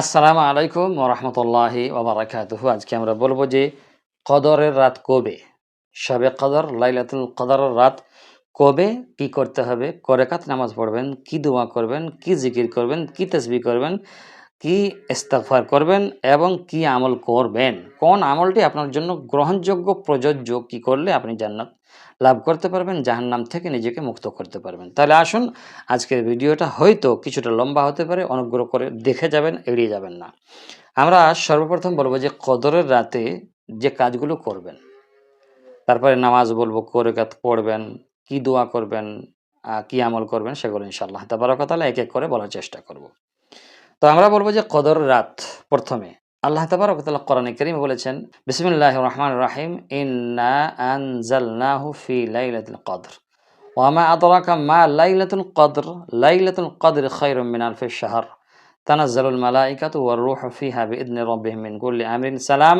আসসালামু আলাইকুম ওরহমতুল্লাহি ওবরাকাতুহু আজকে আমরা বলব যে কদরের রাত কবে? সবে কদর, লাইলাতুল কদরের রাত কবে? কি করতে হবে? করে কাত নামাজ পড়বেন, কি দোয়া করবেন, কি জিকির করবেন, কি তসবি করবেন? কি ইস্তেগফার করবেন এবং কি আমল করবেন? কোন আমলটি আপনার জন্য গ্রহণযোগ্য, প্রযোজ্য, কি করলে আপনি জান্নাত লাভ করতে পারবেন, জাহান্নাম থেকে নিজেকে মুক্ত করতে পারবেন? তাহলে আসুন, আজকের ভিডিওটা হয়তো কিছুটা লম্বা হতে পারে, অনুগ্রহ করে দেখে যাবেন, এড়িয়ে যাবেন না। আমরা সর্বপ্রথম বলব যে কদরের রাতে যে কাজগুলো করবেন, তারপরে নামাজ বলব করে পড়বেন, কি দোয়া করবেন কি আমল করবেন, সেগুলো ইনশাল্লাহ তাবারকতালা এক এক করে বলার চেষ্টা করব। তো আমরা বলব যে কদর রাত প্রথমে। আল্লাহ তাবারকতালা কোরআনে করিম বলেছেন বিসমিল্লাহ রহমান রাহিম, ইন্না আনজালনাহু ফি লাইলাতুল কদর। ওয়ামা আদরাকা মা লাইলাতুল কদর লাইলাতুল কদর খায়রুম মিন আলফি শাহর। তানাজ্জালুল মালাইকাতু ওয়ার রূহু ফিহা বিইذن রাব্বিহিম মিন কুল্লি আমরিন সালাম,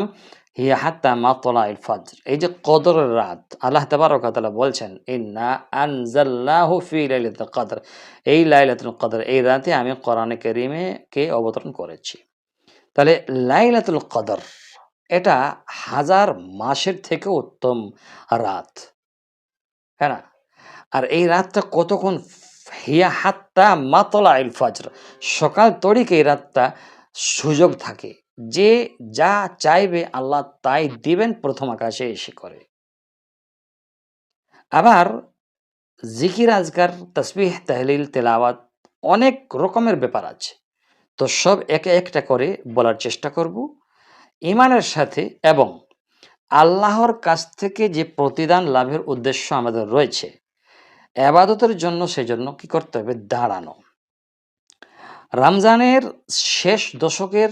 হিয়া হাত্তা মাতলাইল ফজর। এই যে কদরের রাত, আল্লাহ তাবারক তাআলা বলছেন, ইন্না আনজালনাহু ফি লাইলাতুল কদর। এই লাইলাতুল কদর, এই রাতে আমি কোরআনে কারীমে কে অবতরণ করেছি। তাহলে লাইলাতুল কদর, এটা হাজার মাসের থেকে উত্তম রাত। হ্যাঁ আর এই রাতটা কতক্ষণ হিয়া হাত্তা মাতলা ইল ফজর। সকাল এই রাতটা সুযোগ থাকে। যে যা চাইবে আল্লাহ তাই দিবেন প্রথম আকাশে এসে করে। আবার জিকির আজকার তসবিহ, তাহলিল, তেলাওয়াত অনেক রকমের ব্যাপার আছে। তো সব একে একটা করে বলার চেষ্টা করব। ইমানের সাথে এবং আল্লাহর কাছ থেকে যে প্রতিদান লাভের উদ্দেশ্য আমাদের রয়েছে আবাদতের জন্য সেজন্য কি করতে হবে? দাঁড়ানো। রমজানের শেষ দশকের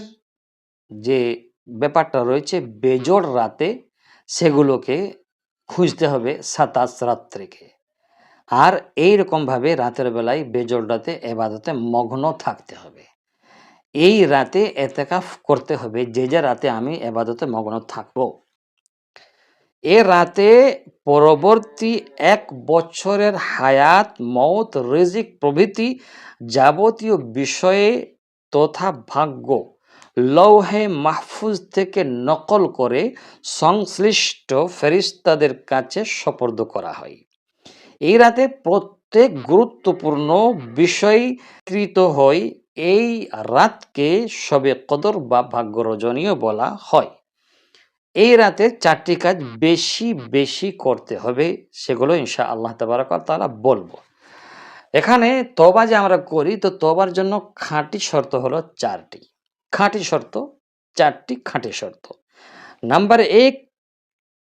যে ব্যাপারটা রয়েছে, বেজোড় রাতে সেগুলোকে খুঁজতে হবে সাতাশ রাত্রিকে। আর এই রকমভাবে রাতের বেলায় বেজোড় রাতে এবাদতে মগ্ন থাকতে হবে। এই রাতে এতেকাফ করতে হবে যে যে রাতে আমি এবাদতে মগ্ন থাকব। এ রাতে পরবর্তী এক বছরের হায়াত মৌত রিজিক প্রভৃতি যাবতীয় বিষয়ে তথা ভাগ্য লৌহে মাহফুজ থেকে নকল করে সংশ্লিষ্ট ফেরিস্তাদের কাছে সপর্দ করা হয়। এই রাতে প্রত্যেক গুরুত্বপূর্ণ বিষয়কৃত হয়। এই রাতকে সবে কদর বা ভাগ্যরজনীয় বলা হয়। এই রাতে চারটি কাজ বেশি বেশি করতে হবে সেগুলো ইনশা আল্লাহ তাবারক তাআলা বলব। এখানে তবা যে আমরা করি, তো তবার জন্য খাঁটি শর্ত হলো চারটি। খাঁটি শর্ত, চারটি খাঁটি শর্ত। নাম্বার এক,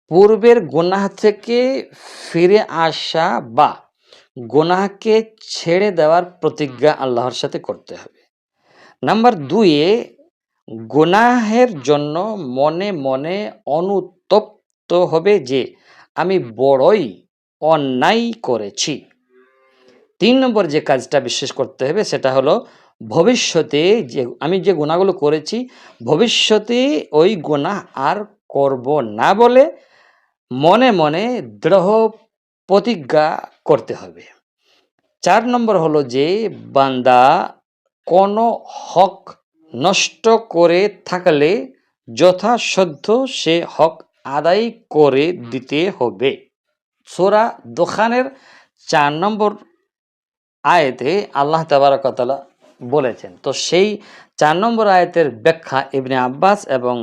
পূর্বের গোনাহ থেকে ফিরে আসা বা গুনাহকে ছেড়ে দেওয়ার প্রতিজ্ঞা আল্লাহর সাথে করতে হবে। নাম্বার দুইয়ে গুনাহের জন্য মনে মনে অনুতপ্ত হবে যে, আমি বড়ই অন্যায় করেছি। তিন নম্বর যে কাজটা বিশেষ করতে হবে, সেটা হলো ভবিষ্যতে যে, আমি যে গুণাগুলো করেছি, ভবিষ্যতে ওই গুণা আর করব না বলে মনে মনে দৃঢ় প্রতিজ্ঞা করতে হবে। চার নম্বর হলো যে, বান্দা কোনো হক নষ্ট করে থাকলে যথাসাধ্য সে হক আদায় করে দিতে হবে। সোরা দোকানের চার নম্বর আয়াতে আল্লাহ তাবারকতালা বলেছেন, তো সেই চার নম্বর আয়তের ব্যাখ্যা ইবনে আব্বাস এবং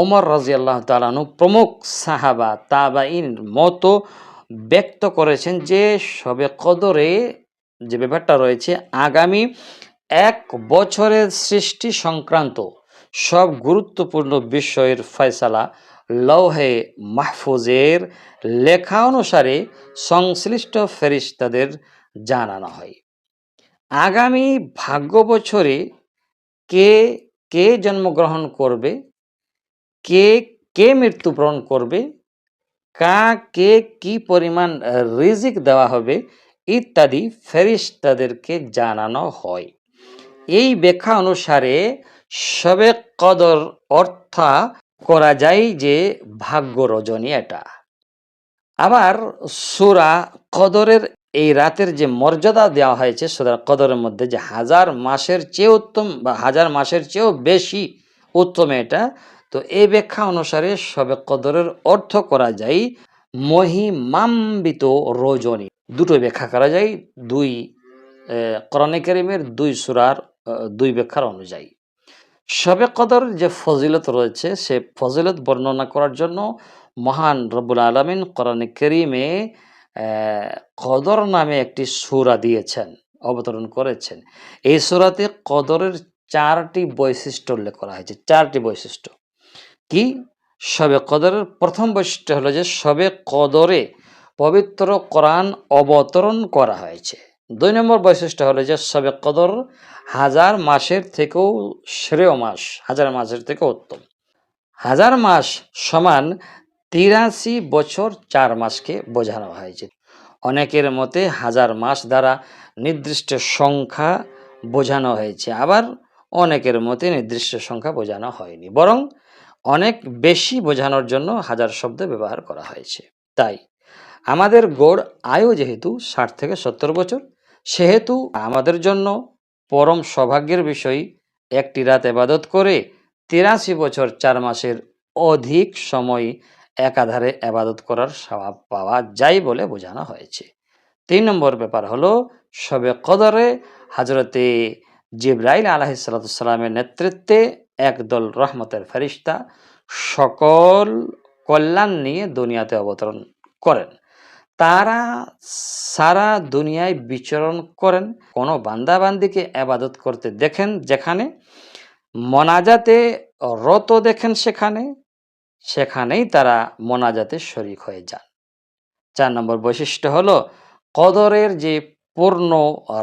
ওমর রাজি আল্লাহ তালানু প্রমুখ সাহাবা তাবাইন মতো ব্যক্ত করেছেন যে সবে কদরে যে ব্যাপারটা রয়েছে, আগামী এক বছরের সৃষ্টি সংক্রান্ত সব গুরুত্বপূর্ণ বিষয়ের ফয়সালা লৌহে মাহফুজের লেখা অনুসারে সংশ্লিষ্ট ফেরিস্তাদের জানানো হয়। আগামী ভাগ্য বছরে কে কে জন্মগ্রহণ করবে? কে কে মৃত্যুবরণ করবে? কাকে কি পরিমাণ রিজিক দেওয়া হবে? ইত্যাদি ফেরিস্তাদেরকে জানানো হয়। এই ব্যাখ্যা অনুসারে সবে কদর অর্থা করা যায় যে ভাগ্য রজনী এটা। আবার সুরা কদরের এই রাতের যে মর্যাদা দেওয়া হয়েছে সুতরাং কদরের মধ্যে যে হাজার মাসের চেয়ে উত্তম বা হাজার মাসের চেয়েও বেশি উত্তম এটা, তো এই ব্যাখ্যা অনুসারে সবে কদরের অর্থ করা যায় মহিমাম্বিত রজনী। দুটো ব্যাখ্যা করা যায়, দুই করণে করিমের দুই সুরার দুই ব্যাখ্যার অনুযায়ী। শবে কদর যে ফজিলত রয়েছে, সে ফজিলত বর্ণনা করার জন্য মহান রব্বুল আলমিন কোরআনে করিমে কদর নামে একটি সুরা দিয়েছেন, অবতরণ করেছেন। এই সুরাতে কদরের চারটি বৈশিষ্ট্য উল্লেখ করা হয়েছে, চারটি বৈশিষ্ট্য। কি? শবে কদরের প্রথম বৈশিষ্ট্য হলো যে শবে কদরে পবিত্র কোরআন অবতরণ করা হয়েছে। দুই নম্বর বৈশিষ্ট্য হলো যে শবে কদর হাজার মাসের থেকেও শ্রেয় মাস, হাজার মাসের থেকেও উত্তম। হাজার মাস সমান তিরাশি বছর চার মাসকে বোঝানো হয়েছে। অনেকের মতে হাজার মাস দ্বারা নির্দিষ্ট সংখ্যা বোঝানো হয়েছে, আবার অনেকের মতে নির্দিষ্ট সংখ্যা বোঝানো হয়নি, বরং অনেক বেশি বোঝানোর জন্য হাজার শব্দ ব্যবহার করা হয়েছে। তাই আমাদের গড় আয়ু যেহেতু ষাট থেকে সত্তর বছর সেহেতু আমাদের জন্য পরম সৌভাগ্যের বিষয়, একটি রাত এবাদত করে তিরাশি বছর চার মাসের অধিক সময় একাধারে এবাদত করার স্বভাব পাওয়া যায় বলে বোঝানো হয়েছে। তিন নম্বর ব্যাপার হলো সবে কদরে হাজরতে জিব্রাইল আলাহিসাল্লামের নেতৃত্বে একদল রহমতের ফেরিস্তা সকল কল্যাণ নিয়ে দুনিয়াতে অবতরণ করেন। তারা সারা দুনিয়ায় বিচরণ করেন, কোনো বান্দাবান্দিকে আবাদত করতে দেখেন যেখানে, মনাজাতে রত দেখেন সেখানে, সেখানেই তারা মোনাজাতে শরিক হয়ে যান। চার নম্বর বৈশিষ্ট্য হলো, কদরের যে পূর্ণ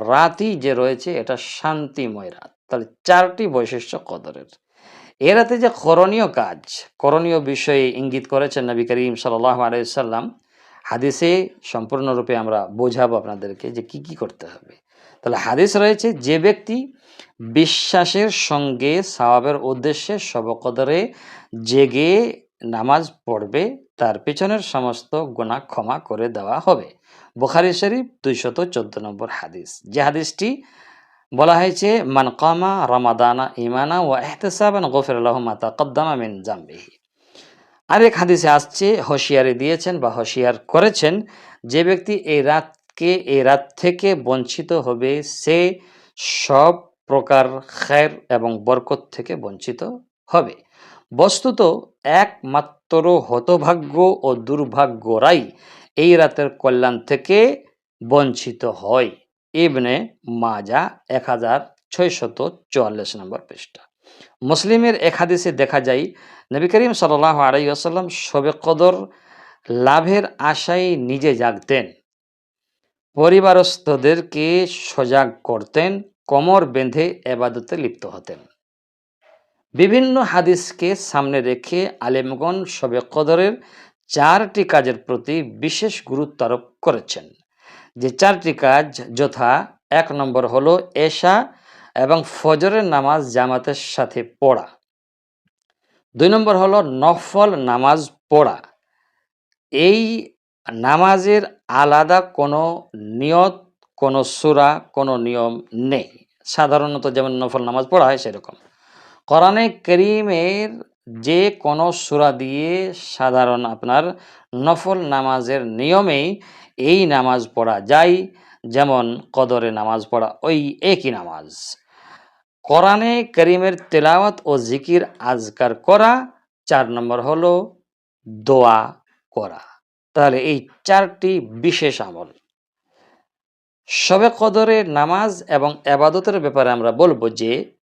রাতই যে রয়েছে, এটা শান্তিময় রাত। তাহলে চারটি বৈশিষ্ট্য কদরের। এ রাতে যে করণীয় কাজ, করণীয় বিষয়ে ইঙ্গিত করেছেন নবী করিম সাল্লাহ আলাইসাল্লাম হাদিসে সম্পূর্ণরূপে আমরা বোঝাবো আপনাদেরকে যে কি কি করতে হবে। তাহলে হাদিস রয়েছে, যে ব্যক্তি বিশ্বাসের সঙ্গে সওয়াবের উদ্দেশ্যে শবকদরে জেগে নামাজ পড়বে, তার পেছনের সমস্ত গোনা ক্ষমা করে দেওয়া হবে। বুখারি শরীফ দুইশত চোদ্দ নম্বর হাদিস। যে হাদিসটি বলা হয়েছে মানকামা রমাদানা ইমানা ও এহতেসাবান গফির আল্লাহ মাতা কদ্দামা মিন জাম্বিহি। আরেক হাদিসে আসছে, হুঁশিয়ারি দিয়েছেন বা হুঁশিয়ার করেছেন, যে ব্যক্তি এই রাতকে, এই রাত থেকে বঞ্চিত হবে, সে সব প্রকার খের এবং বরকত থেকে বঞ্চিত হবে। বস্তুত একমাত্র হতভাগ্য ও দুর্ভাগ্যরাই এই রাতের কল্যাণ থেকে বঞ্চিত হয়। ইবনে মাজা এক হাজার ছয়শত চুয়াল্লিশ নম্বর পৃষ্ঠা। মুসলিমের এক হাদিসে দেখা যায়, নবী করিম সাল্লাহ আলাই আসাল্লাম শবে কদর লাভের আশায় নিজে জাগতেন। পরিবারস্থদেরকে সজাগ করতেন, কোমর বেঁধে এবাদতে লিপ্ত হতেন। বিভিন্ন হাদিসকে সামনে রেখে আলেমগণ শবে কদরের চারটি কাজের প্রতি বিশেষ গুরুত্ব আরোপ করেছেন। যে চারটি কাজ যথা, এক নম্বর হলো এশা এবং ফজরের নামাজ জামাতের সাথে পড়া। দুই নম্বর হলো নফল নামাজ পড়া। এই নামাজের আলাদা কোনো নিয়ত, কোনো সুরা, কোনো নিয়ম নেই। সাধারণত যেমন নফল নামাজ পড়া হয় সেরকম। কোরআনে করিমের যে কোনো সুরা দিয়ে সাধারণ আপনার নফল নামাজের নিয়মেই এই নামাজ পড়া যায়। যেমন কদরে নামাজ পড়া, ওই একই নামাজ। কোরআনে করিমের তেলাওয়াত ও জিকির আজকার করা, চার নম্বর হলো দোয়া করা। তাহলে এই চারটি বিশেষ আমল। সবে কদরে নামাজ এবং আবাদতের ব্যাপারে আমরা বলব যে,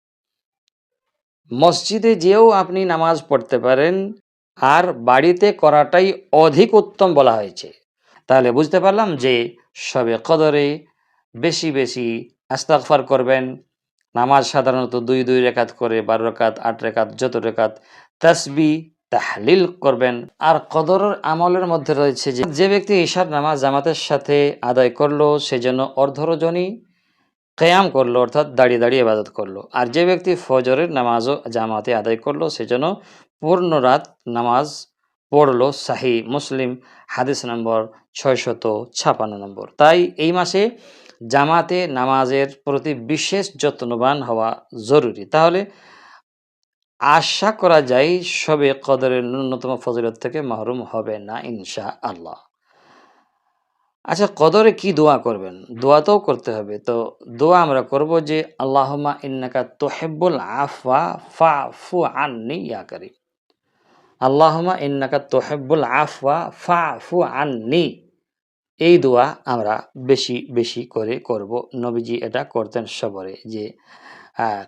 মসজিদে যেও আপনি নামাজ পড়তে পারেন, আর বাড়িতে করাটাই অধিক উত্তম বলা হয়েছে। তাহলে বুঝতে পারলাম যে সবে কদরে বেশি বেশি আস্তাকফার করবেন। নামাজ সাধারণত দুই দুই রেখাত করে, বারো রেখাত, আট রেখাত, যত রেখাত তাসবি, তাহলিল করবেন। আর কদরের আমলের মধ্যে রয়েছে যে যে ব্যক্তি ঈশার নামাজ জামাতের সাথে আদায় করল সেজন্য অর্ধরজনী কেয়াম করল, অর্থাৎ দাঁড়িয়ে দাঁড়িয়ে ইবাদত করল। আর যে ব্যক্তি ফজরের নামাজও জামাতে আদায় করল সেজন্য পূর্ণ রাত নামাজ পড়ল। সাহি মুসলিম, হাদিস নম্বর ছয়শত ছাপান্ন নম্বর। তাই এই মাসে জামাতে নামাজের প্রতি বিশেষ যত্নবান হওয়া জরুরি। তাহলে আশা করা যায় সবে কদরের ন্যূনতম ফজিলত থেকে মাহরুম হবে না ইনশা আল্লাহ আচ্ছা কদরে কি দোয়া করবেন? দোয়াতেও করতে হবে। তো দোয়া আমরা করব যে আল্লাহমা ইন্নাকা তোহেব্বুল আফা ফা ফু আননি ইয়া করি আল্লাহমা ইন্নাকা তোহেব্বুল আফা ফা ফু আননি এই দোয়া আমরা বেশি বেশি করে করব। নবীজি এটা করতেন সবরে যে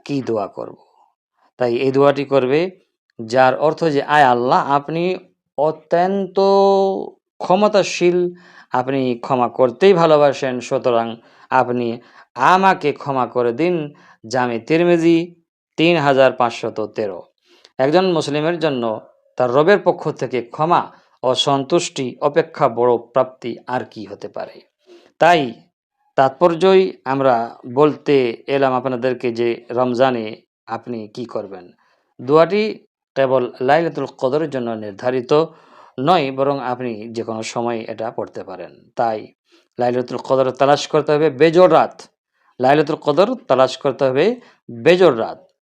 কি দোয়া করব? তাই এই দোয়াটি করবে, যার অর্থ যে, আয় আল্লাহ, আপনি অত্যন্ত ক্ষমতাশীল, আপনি ক্ষমা করতেই ভালোবাসেন, সুতরাং আপনি আমাকে ক্ষমা করে দিন। জামে তিরমেজি তিন হাজার পাঁচশত তেরো। একজন মুসলিমের জন্য তার রবের পক্ষ থেকে ক্ষমা ও সন্তুষ্টি অপেক্ষা, বড় প্রাপ্তি আর কি হতে পারে? তাই তাৎপর্যই আমরা বলতে এলাম আপনাদেরকে যে রমজানে আপনি কি করবেন। দোয়াটি কেবল লাইলাতুল কদরের জন্য নির্ধারিত নয়, বরং আপনি যে কোনো সময় এটা পড়তে পারেন। তাই লাইলাতুল কদর তালাশ করতে হবে বেজোর রাত। লাইলাতুল কদর তালাশ করতে হবে বেজোর রাত।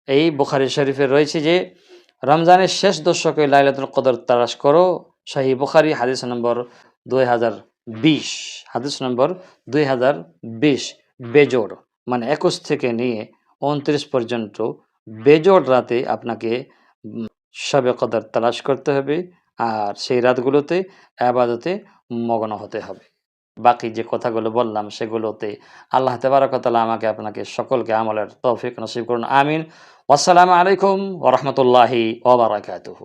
এই বুখারি শরীফে রয়েছে যে, রমজানের শেষ দশকে লাইলাতুল কদর তালাশ করো শাহী বুখারি, হাদিস নম্বর দুই হাজার বিশ। হাদিস নম্বর দুই হাজার বিশ। বেজোড় মানে একুশ থেকে নিয়ে উনত্রিশ পর্যন্ত বেজোড় রাতে আপনাকে শবে কদর তালাশ করতে হবে আর সেই রাতগুলোতে আবাদতে মগ্ন হতে হবে। বাকি যে কথাগুলো বললাম সেগুলোতে আল্লাহ তেবারকতালা আমাকে আপনাকে সকলকে আমলের তৌফিক নসিব করুন। আমিন। আসসালামু আলাইকুম ওরহমতুল্লাহি ওবরাকাতুহু